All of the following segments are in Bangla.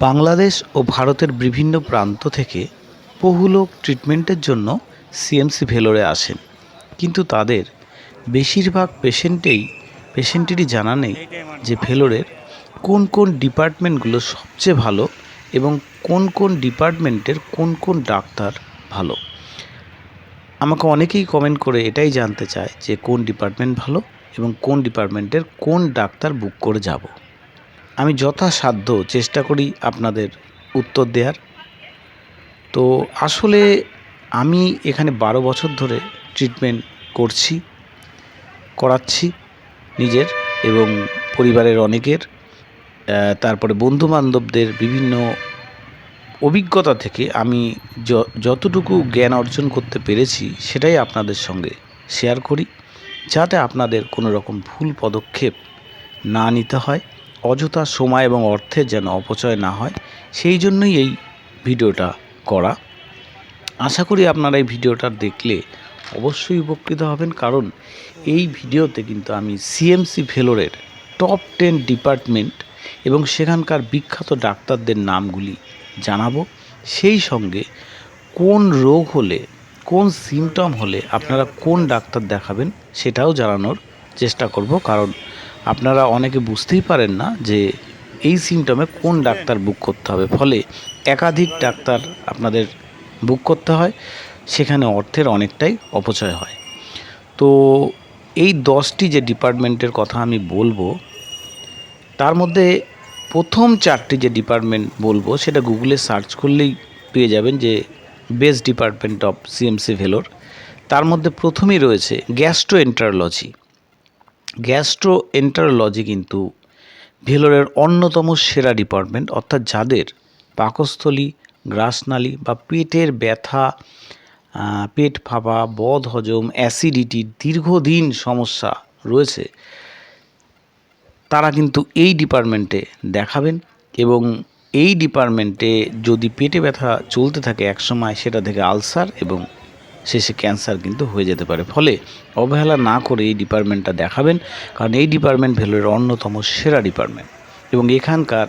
বাংলাদেশ ও ভারতের বিভিন্ন প্রান্ত থেকে বহু লোক ট্রিটমেন্টের জন্য সিএমসি ভেলোরে আসেন। কিন্তু তাদের বেশিরভাগ পেশেন্টেই, পেশেন্টেরই জানা নেই যে ভেলোরের কোন কোন ডিপার্টমেন্টগুলো সবচেয়ে ভালো এবং কোন কোন ডিপার্টমেন্টের কোন কোন ডাক্তার ভালো। আমাকে অনেকেই কমেন্ট করে এটাই জানতে চায় যে কোন ডিপার্টমেন্ট ভালো এবং কোন ডিপার্টমেন্টের কোন ডাক্তার বুক করে যাব। আমি যথাসাধ্য চেষ্টা করি আপনাদের উত্তর দেওয়ার তো আসলে আমি এখানে বারো বছর ধরে ট্রিটমেন্ট করছি, করাচ্ছি নিজের এবং পরিবারের অনেকের। তারপরে বন্ধু বান্ধবদের বিভিন্ন অভিজ্ঞতা থেকে আমি যতটুকু জ্ঞান অর্জন করতে পেরেছি সেটাই আপনাদের সঙ্গে শেয়ার করি, যাতে আপনাদের কোনো রকম ভুল পদক্ষেপ না নিতে হয়। অযথা সময় এবং অর্থের যেন অপচয় না হয়, সেই জন্যই এই ভিডিওটা করা। আশা করি আপনারা এই ভিডিওটা দেখলে অবশ্যই উপকৃত হবেন, কারণ এই ভিডিওতে কিন্তু আমি সিএমসি ভেলোরের টপ টেন ডিপার্টমেন্ট এবং সেখানকার বিখ্যাত ডাক্তারদের নামগুলি জানাব। সেই সঙ্গে কোন রোগ হলে, কোন সিমটম হলে আপনারা কোন ডাক্তার দেখাবেন সেটাও জানানোর চেষ্টা করব, কারণ আপনারা অনেকে বুঝতেই পারেন না যে এই সিমটমে কোন ডাক্তার বুক করতে হবে। ফলে একাধিক ডাক্তার আপনাদের বুক করতে হয়, সেখানে অর্থের অনেকটাই অপচয় হয়। তো এই দশটি যে ডিপার্টমেন্টের কথা আমি বলব, তার মধ্যে প্রথম চারটি যে ডিপার্টমেন্ট বলব, সেটা গুগলে সার্চ করলেই পেয়ে যাবেন যে best department of CMC Vellore তার মধ্যে প্রথমেই রয়েছে গ্যাস্ট্রো এন্টারোলজি গ্যাস্ট্রো এন্টারোলজি কিন্তু ভেলোরের অন্যতম সেরা ডিপার্টমেন্ট, অর্থাৎ যাদের পাকস্থলী, গ্রাসনালী বা পেটের ব্যথা পেট ফাঁপা, বদ হজম অ্যাসিডিটির দীর্ঘদিন সমস্যা রয়েছে, তারা কিন্তু এই ডিপার্টমেন্টে দেখাবেন এবং এই ডিপার্টমেন্টে যদি পেটে ব্যথা চলতে থাকে একসময়, সেটা থেকে আলসার এবং শেষে ক্যান্সার কিন্তু হয়ে যেতে পারে। ফলে অবহেলা না করে এই ডিপার্টমেন্টটা দেখাবেন, কারণ এই ডিপার্টমেন্ট ভেলোরের অন্যতম সেরা ডিপার্টমেন্ট। এবং এখানকার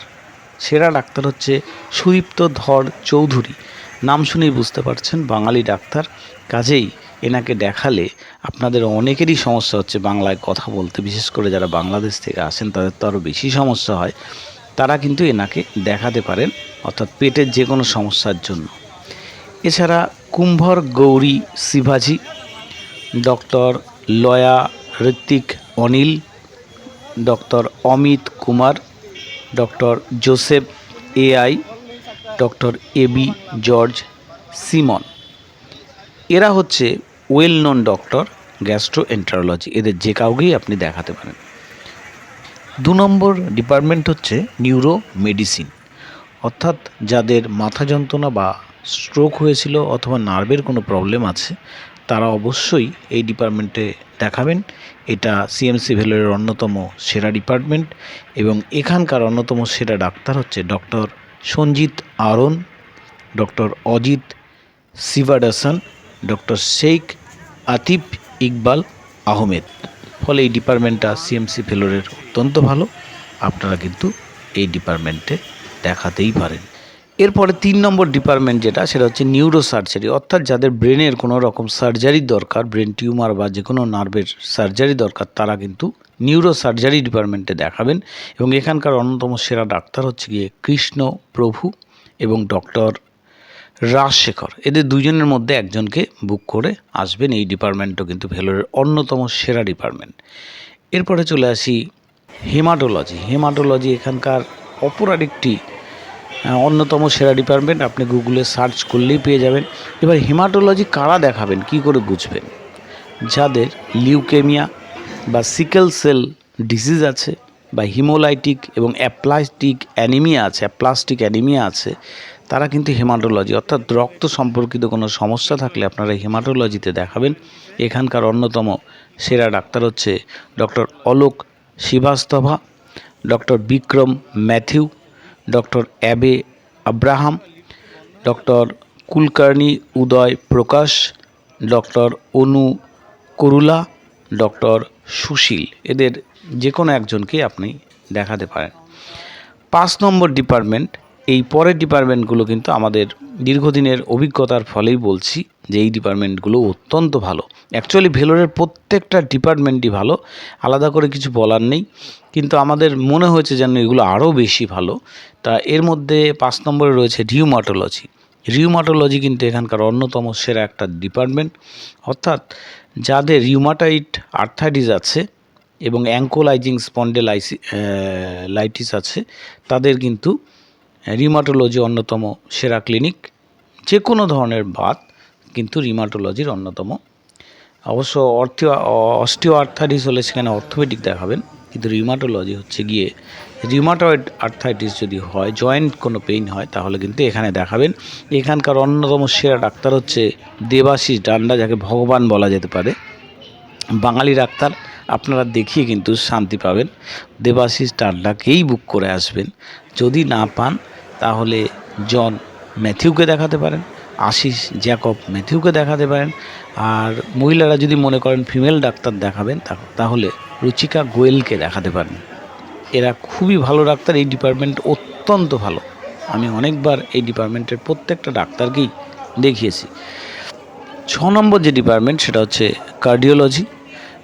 সেরা ডাক্তার হচ্ছে সুদীপ্ত ধর চৌধুরী। নাম শুনেই বুঝতে পারছেন, বাঙালি ডাক্তার। কাজেই এনাকে দেখালে আপনাদের অনেকেরই সমস্যা হচ্ছে বাংলায় কথা বলতে। বিশেষ করে যারা বাংলাদেশ থেকে আসেন, তাদের তো আরও বেশি সমস্যা হয়। তারা কিন্তু এনাকে দেখাতে পারেন, অর্থাৎ পেটের যে কোনো সমস্যার জন্য। এছাড়া কুম্ভর গৌরী শিবাজি, doctor Loya Ritwik Anil, doctor Amit Kumar, doctor Joseph AI, doctor AB George Simon. এরা হচ্ছে well known doctor gastroenterology এদের যে কাউকেই আপনি দেখাতে পারেন। দু নম্বর ডিপার্টমেন্ট হচ্ছে নিউরো মেডিসিন অর্থাৎ যাদের মাথা যন্ত্রণা বা স্ট্রোক হয়েছিল অথবা নার্ভের কোনো প্রবলেম আছে, তারা অবশ্যই এই ডিপার্টমেন্টে দেখাবেন। এটা সিএমসি ভেলোরের অন্যতম সেরা ডিপার্টমেন্ট এবং এখানকার অন্যতম সেরা ডাক্তার হচ্ছে doctor Sanjith Aaron doctor Ajith Sivadasan doctor Sheikh Atif Iqbal Ahmed. ফলে এই ডিপার্টমেন্টটা সিএমসি ফেলোরের অত্যন্ত ভালো। আপনারা কিন্তু এই ডিপার্টমেন্টে দেখাতেই পারেন। এরপরে তিন নম্বর ডিপার্টমেন্ট যেটা, সেটা হচ্ছে নিউরো সার্জারি অর্থাৎ যাদের ব্রেনের কোনো রকম সার্জারি দরকার ব্রেন টিউমার বা যে কোনো নার্ভের সার্জারি দরকার, তারা কিন্তু নিউরো সার্জারি ডিপার্টমেন্টে দেখাবেন। এবং এখানকার অন্যতম সেরা ডাক্তার হচ্ছে গিয়ে কৃষ্ণ প্রভু এবং ডক্টর রাজশেখর। এদের দুজনের মধ্যে একজনকে বুক করে আসবেন, এই ডিপার্টমেন্টও কিন্তু ভেলোরের অন্যতম সেরা ডিপার্টমেন্ট এরপরে চলে আসি হেমাটোলজি হেমাটোলজি এখানকার অপর আরেকটি অন্যতম সেরা ডিপার্টমেন্ট আপনি গুগলে সার্চ করলেই পেয়ে যাবেন। এবার হেমাটোলজি কারা দেখাবেন? কি করে বুঝবেন? যাদের লিউকেমিয়া বা সিকেল সেল ডিজিজ আছে বা হিমোলাইটিক এবং অ্যাপ্লাস্টিক অ্যানিমিয়া আছে অ্যাপ্লাস্টিক অ্যানিমিয়া আছে, তারা কিন্তু হেমাটোলজি অর্থাৎ রক্ত সম্পর্কিত কোনো সমস্যা থাকলে আপনারা হেমাটোলজিতে দেখাবেন। এখানকার অন্যতম সেরা ডাক্তার হচ্ছে doctor Alok Srivastava doctor Vikram Mathew doctor Abey Abraham, doctor Kulkarni Uday Prakash, doctor Anu Korula, doctor Sushil. এদের যে কোনো একজনকে আপনি দেখাতে পারেন। পাঁচ নম্বর ডিপার্টমেন্ট এই পরের ডিপার্টমেন্টগুলো কিন্তু আমাদের দীর্ঘদিনের অভিজ্ঞতার ফলেই বলছি যে এই ডিপার্টমেন্টগুলো অত্যন্ত ভালো। অ্যাকচুয়ালি ভেলোরের প্রত্যেকটা ডিপার্টমেন্টই ভালো, আলাদা করে কিছু বলার নেই। কিন্তু আমাদের মনে হয়েছে যেন এগুলো আরও বেশি ভালো। তা এর মধ্যে পাঁচ নম্বরে রয়েছে রিউমাটোলজি রিউমাটোলজি কিন্তু এখানকার অন্যতম সেরা একটা ডিপার্টমেন্ট। অর্থাৎ যাদের রিউমাটাইট আর্থাইটিস আছে এবং অ্যাঙ্কোলাইজিং স্পন্ডেলাইসি লাইটিস আছে, তাদের কিন্তু রিমাটোলজি অন্যতম সেরা ক্লিনিক যে কোনো ধরনের বাত কিন্তু রিমাটোলজির অন্যতম। অবশ্য অর্থিও অস্টিও আর্থাইটিস হলে সেখানে অর্থোপেডিক দেখাবেন, কিন্তু রিমাটোলজি হচ্ছে গিয়ে রিমাটয়েড আর্থাইটিস যদি হয় জয়েন্ট কোনো পেইন হয়, তাহলে কিন্তু এখানে দেখাবেন। এখানকার অন্যতম সেরা ডাক্তার হচ্ছে দেবাশিস ডান্ডা, যাকে ভগবান বলা যেতে পারে। বাঙালি ডাক্তার, আপনারা দেখিয়ে কিন্তু শান্তি পাবেন। দেবাশিস ডান্ডাকেই বুক করে আসবেন। যদি না পান তাহলে জন ম্যাথিউকে দেখাতে পারেন, আশিস জ্যাকব ম্যাথিউকে দেখাতে পারেন, আর মহিলারা যদি মনে করেন ফিমেল ডাক্তার দেখাবেন তাহলে রুচিকা গোয়েলকে দেখাতে পারেন। এরা খুবই ভালো ডাক্তার, এই ডিপার্টমেন্ট অত্যন্ত ভালো। আমি অনেকবার এই ডিপার্টমেন্টের প্রত্যেকটা ডাক্তারকেই দেখিয়েছি। ছ নম্বর যে ডিপার্টমেন্ট, সেটা হচ্ছে কার্ডিওলজি।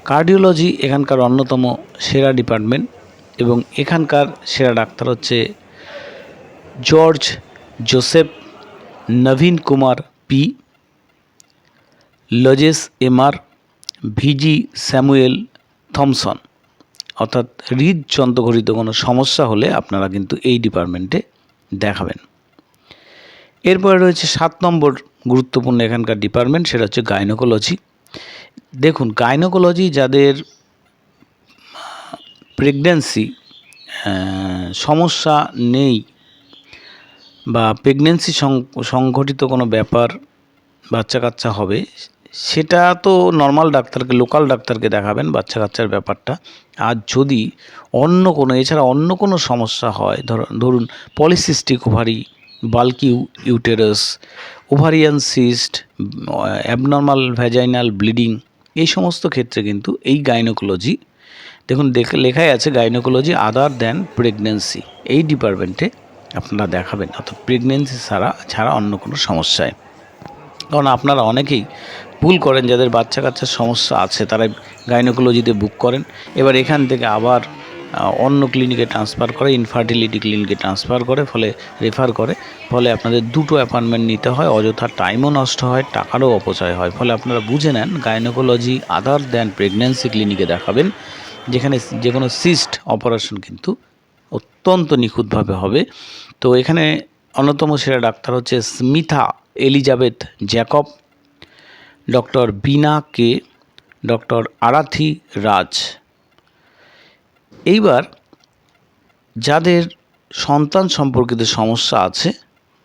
কার্ডিওলজি এখানকার অন্যতম সেরা ডিপার্টমেন্ট, এবং এখানকার সেরা ডাক্তার হচ্ছে জর্জ জোসেফ নবীন কুমার পি, লজেস এমআর ভিজি স্যামুয়েল থমসন। অর্থাৎ হৃদযন্ত্রঘটিত কোনো সমস্যা হলে আপনারা কিন্তু এই ডিপার্টমেন্টে দেখাবেন। এরপরে রয়েছে সাত নম্বর গুরুত্বপূর্ণ এখানকার ডিপার্টমেন্ট, সেটা হচ্ছে গাইনোকোলজি। দেখুন, গাইনোকোলজি যাদের প্রেগন্যান্সি সমস্যা নেই বা প্রেগনেন্সি সংঘটিত কোনো ব্যাপার বাচ্চা কাচ্চা হবে, সেটা তো নর্মাল ডাক্তারকে লোকাল ডাক্তারকে দেখাবেন বাচ্চা কাচ্চার ব্যাপারটা। আর যদি অন্য কোনো, এছাড়া অন্য কোনো সমস্যা হয়, ধর- ধরুন polycystic ovary bulky uterus ovarian cyst abnormal vaginal bleeding এই সমস্ত ক্ষেত্রে কিন্তু এই গাইনোকোলজি দেখুন দেখে, লেখাই আছে গাইনোকোলজি আদার দ্যান প্রেগনেন্সি এই ডিপার্টমেন্টে আপনারা দেখাবেন। অর্থাৎ প্রেগনেন্সি ছাড়া ছাড়া অন্য কোনো সমস্যায় কারণ আপনারা অনেকেই ভুল করেন, যাদের বাচ্চা কাচ্চার সমস্যা আছে তারা গাইনোকোলজিতে বুক করেন। এবার এখান থেকে আবার অন্য ক্লিনিকে ট্রান্সফার করে ইনফার্টিলিটি ক্লিনিকে ট্রান্সফার করে, ফলে রেফার করে। ফলে আপনাদের দুটো অ্যাপয়েন্টমেন্ট নিতে হয়, অযথা টাইমও নষ্ট হয়, টাকারও অপচয় হয়। ফলে আপনারা বুঝে নেন গাইনোকোলজি আদার দ্যান প্রেগন্যান্সি ক্লিনিকে দেখাবেন, যেখানে যে কোনো সিস্ট অপারেশন কিন্তু অত্যন্ত নিখুঁতভাবে হবে। তো এখানে অন্যতম সেরা ডাক্তার হচ্ছে Smitha Elizabeth Jacob, doctor Bina K, doctor Arathi Raj. এইবার যাদের সন্তান সম্পর্কিত সমস্যা আছে,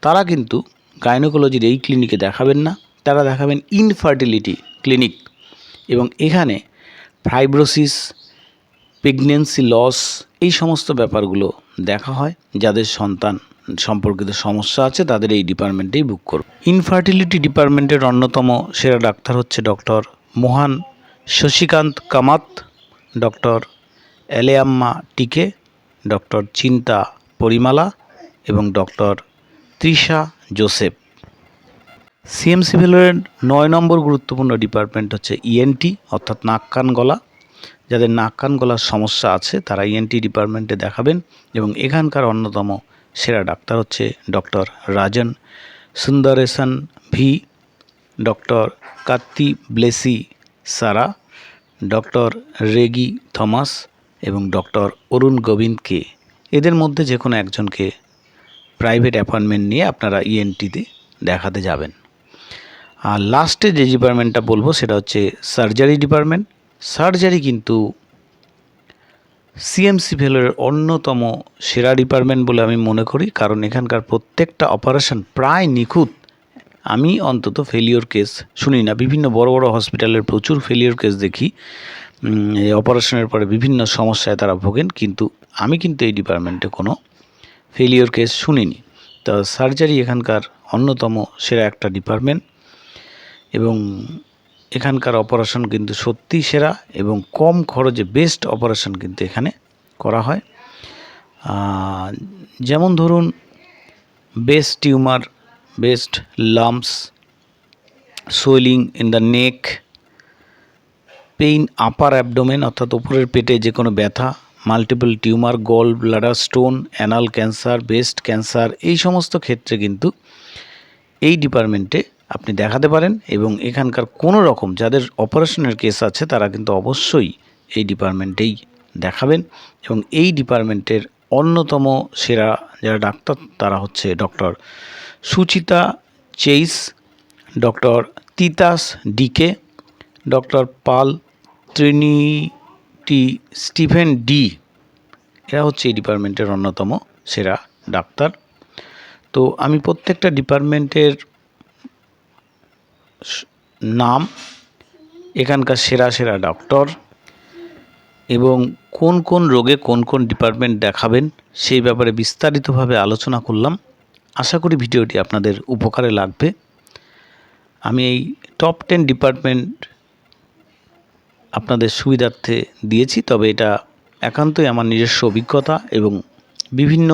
তারা কিন্তু গাইনোকোলজির এই ক্লিনিকে দেখাবেন না। তারা দেখাবেন ইনফার্টিলিটি ক্লিনিক এবং এখানে ফাইব্রোসিস প্রেগনেন্সি লস এই সমস্ত ব্যাপারগুলো দেখা হয় যাদের সন্তান সম্পর্কিত সমস্যা আছে, তাদের এই ডিপার্টমেন্টেই বুক করব। ইনফার্টিলিটি ডিপার্টমেন্টের অন্যতম সেরা ডাক্তার হচ্ছে doctor Mohan Shashikant Kamath, doctor Eleyamma TK, doctor Chintha Parimala এবং ডক্টর তৃষা জোসেফ। সিএমসি ভেলোরের নয় নম্বর গুরুত্বপূর্ণ ডিপার্টমেন্ট হচ্ছে ইএনটি অর্থাৎ নাক, কান, গলা। যাদের নাক কান গলার সমস্যা আছে, তারা ইএনটি ডিপার্টমেন্টে দেখাবেন এবং এখানকার অন্যতম সেরা ডাক্তার হচ্ছে doctor Rajan Sundaresan V doctor Kathi Blessy Sara, doctor Reggie Thomas এবং ডক্টর অরুণ গোবিন্দ কে এদের মধ্যে যে কোনো একজনকে প্রাইভেট অ্যাপয়েন্টমেন্ট নিয়ে আপনারা ইএনটিতে দেখাতে যাবেন। আর লাস্টে যে ডিপার্টমেন্টটা বলব, সেটা হচ্ছে সার্জারি ডিপার্টমেন্ট সার্জারি কিন্তু সিএমসি ভেলোরের অন্যতম সেরা ডিপার্টমেন্ট বলে আমি মনে করি, কারণ এখানকার প্রত্যেকটা অপারেশন প্রায় নিখুঁত। আমি অন্তত ফেলিওর কেস শুনি না। বিভিন্ন বড় বড় হসপিটালের প্রচুর ফেলিওর কেস দেখি। এই অপারেশনের পরে বিভিন্ন সমস্যায় তারা ভোগেন, কিন্তু আমি কিন্তু এই ডিপার্টমেন্টে কোনো ফেলিওর কেস শুনিনি। তো সার্জারি এখানকার অন্যতম সেরা একটা ডিপার্টমেন্ট এবং এখানকার অপারেশন কিন্তু সত্যিই সেরা এবং কম খরচে বেস্ট অপারেশন কিন্তু এখানে করা হয়। যেমন ধরুন breast tumour breast lumps swelling in the neck pain upper abdomen অর্থাৎ উপরের পেটে যে কোনো ব্যথা multiple tumour gall bladder stone anal cancer breast cancer এই সমস্ত ক্ষেত্রে কিন্তু এই ডিপার্টমেন্টে আপনি দেখাতে পারেন এবং এখানকার কোনো রকম যাদের অপারেশনের কেস আছে, তারা কিন্তু অবশ্যই এই ডিপার্টমেন্টেই দেখাবেন এবং এই ডিপার্টমেন্টের অন্যতম সেরা যারা ডাক্তার, তারা হচ্ছে doctor Suchita Chase, doctor Titas DK, doctor Paul Trinity Stephen D. এরা হচ্ছে এই ডিপার্টমেন্টের অন্যতম সেরা ডাক্তার। তো আমি প্রত্যেকটা ডিপার্টমেন্টের নাম, এখানকার সেরা সেরা ডক্টর এবং কোন কোন রোগে কোন কোন ডিপার্টমেন্ট দেখাবেন, সেই ব্যাপারে বিস্তারিতভাবে আলোচনা করলাম। আশা করি ভিডিওটি আপনাদের উপকারে লাগবে। আমি এই টপ টেন ডিপার্টমেন্ট আপনাদের সুবিধার্থে দিয়েছি, তবে এটা একান্তই আমার নিজস্ব অভিজ্ঞতা এবং বিভিন্ন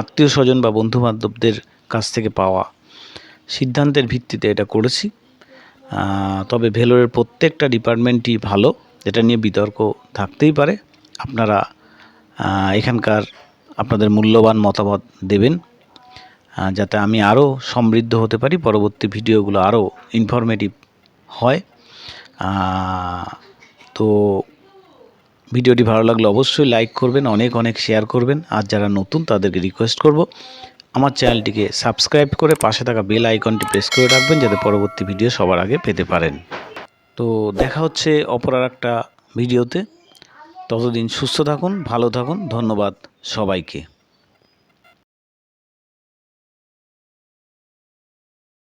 আত্মীয় স্বজন বা বন্ধুবান্ধবদের কাছ থেকে পাওয়া সিদ্ধান্তের ভিত্তিতে এটা করেছি। তবে ভেলোরের প্রত্যেকটা ডিপার্টমেন্টই ভালো এটা নিয়ে বিতর্ক থাকতেই পারে। আপনারা এখানকার আপনাদের মূল্যবান মতামত দেবেন যাতে আমি আরও সমৃদ্ধ হতে পারি, পরবর্তী ভিডিওগুলো আরও ইনফরমেটিভ হয়। তো ভিডিওটি ভালো লাগলে অবশ্যই লাইক করবেন, অনেক অনেক শেয়ার করবেন। আর যারা নতুন, তাদেরকে রিকোয়েস্ট করব। আমার চ্যানেলটিকে সাবস্ক্রাইব করে পাশে থাকা বেল আইকনটি প্রেস করে রাখবেন যাতে পরবর্তী ভিডিও সবার আগে পেতে পারেন। তো দেখা হচ্ছে অপর আর একটা ভিডিওতে। ততদিন সুস্থ থাকুন, ভালো থাকুন, ধন্যবাদ সবাইকে।